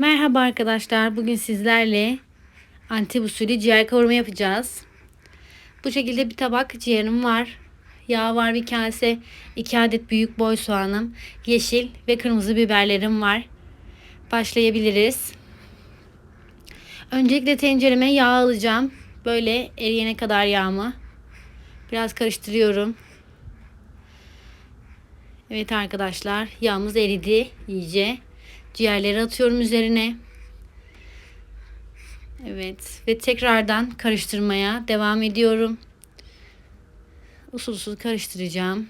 Merhaba arkadaşlar. Bugün sizlerle anti usulü ciğer kavurma yapacağız. Bu şekilde bir tabak ciğerim var. Yağ var bir kase. 2 adet büyük boy soğanım. Yeşil ve kırmızı biberlerim var. Başlayabiliriz. Öncelikle tencereme yağ alacağım. Böyle eriyene kadar yağımı. Biraz karıştırıyorum. Evet arkadaşlar yağımız eridi iyice. Ciğerleri atıyorum üzerine. Evet ve tekrardan karıştırmaya devam ediyorum. Usul usul karıştıracağım.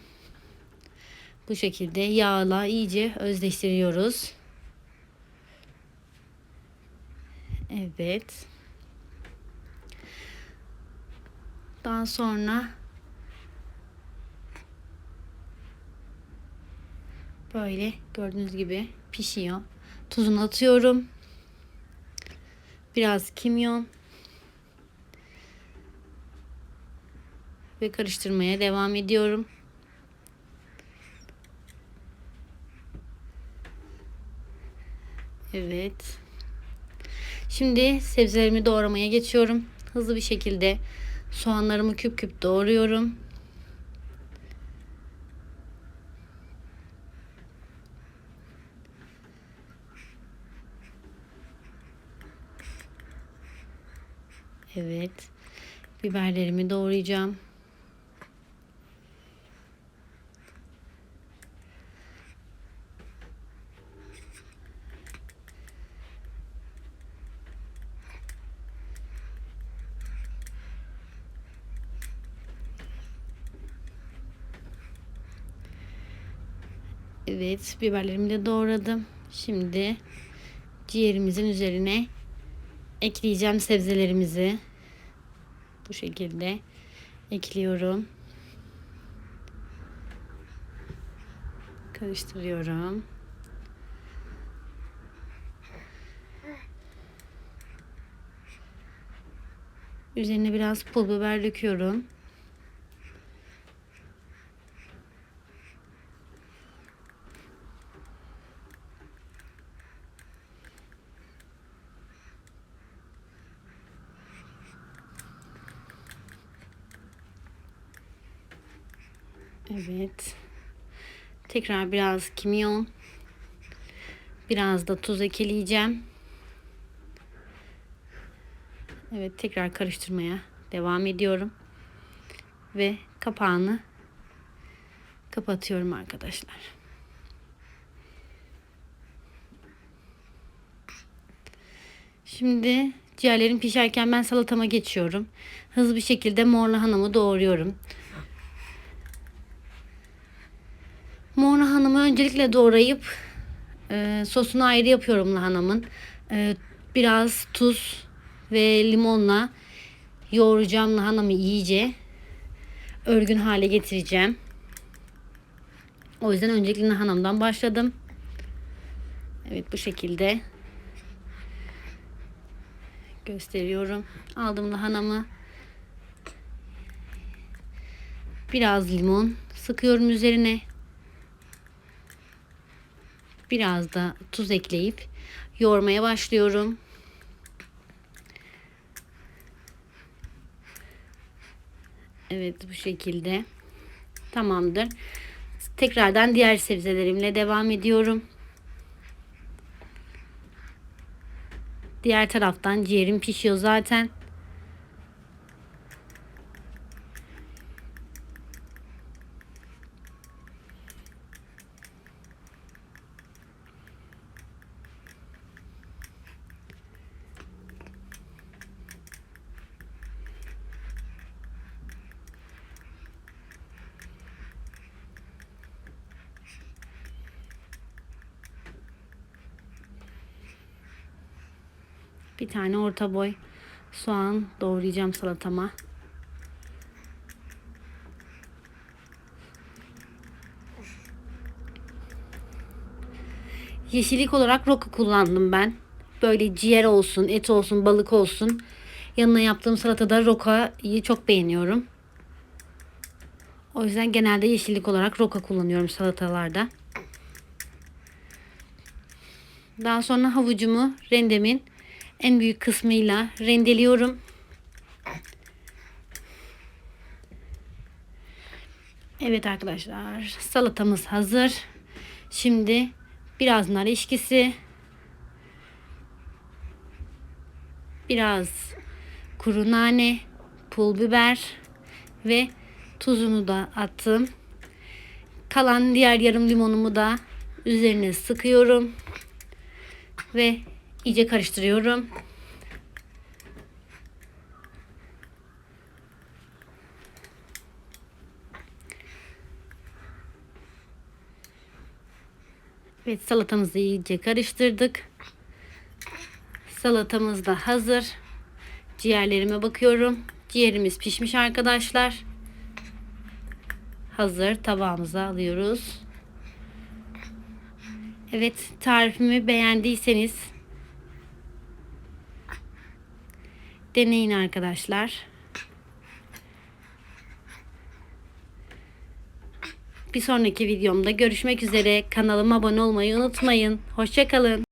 Bu şekilde yağla iyice özleştiriyoruz. Evet. Daha sonra böyle gördüğünüz gibi pişiyor. Tuzunu atıyorum. Biraz kimyon. Ve karıştırmaya devam ediyorum. Evet. Şimdi sebzelerimi doğramaya geçiyorum. Hızlı bir şekilde soğanlarımı küp küp doğruyorum. Evet. Biberlerimi doğrayacağım. Evet, biberlerimi de doğradım. Şimdi ciğerimizin üzerine ekleyeceğim sebzelerimizi. Bu şekilde ekliyorum. Karıştırıyorum. Üzerine biraz pul biber döküyorum. Evet. Tekrar biraz kimyon. Biraz da tuz ekleyeceğim. Evet tekrar karıştırmaya devam ediyorum. Ve kapağını kapatıyorum arkadaşlar. Şimdi ciğerlerim pişerken ben salatama geçiyorum. Hızlı bir şekilde mor lahanamı doğruyorum. Lahanamı öncelikle doğrayıp e, sosunu ayrı yapıyorum lahanamın. E, biraz tuz ve limonla yoğuracağım lahanamı iyice. Örgün hale getireceğim. O yüzden öncelikle lahanamdan başladım. Evet bu şekilde gösteriyorum. Aldım lahanamı. Biraz limon sıkıyorum üzerine biraz da tuz ekleyip yoğurmaya başlıyorum. Evet bu şekilde. Tamamdır. Tekrardan diğer sebzelerimle devam ediyorum. Diğer taraftan ciğerim pişiyor zaten. Bir tane orta boy soğan doğrayacağım salatama. Yeşillik olarak roka kullandım ben. Böyle ciğer olsun, et olsun, balık olsun. Yanına yaptığım salatada rokayı çok beğeniyorum. O yüzden genelde yeşillik olarak roka kullanıyorum salatalarda. Daha sonra havucumu rendemin en büyük kısmıyla rendeliyorum. Evet arkadaşlar salatamız hazır. Şimdi biraz nar eşkisi, biraz kuru nane, pul biber ve tuzunu da attım. Kalan diğer yarım limonumu da üzerine sıkıyorum ve iyice karıştırıyorum. Evet salatamızı iyice karıştırdık. Salatamız da hazır. Ciğerlerime bakıyorum. Ciğerimiz pişmiş arkadaşlar. Hazır tabağımıza alıyoruz. Evet tarifimi beğendiyseniz deneyin arkadaşlar. Bir sonraki videomda görüşmek üzere. Kanalıma abone olmayı unutmayın. Hoşçakalın.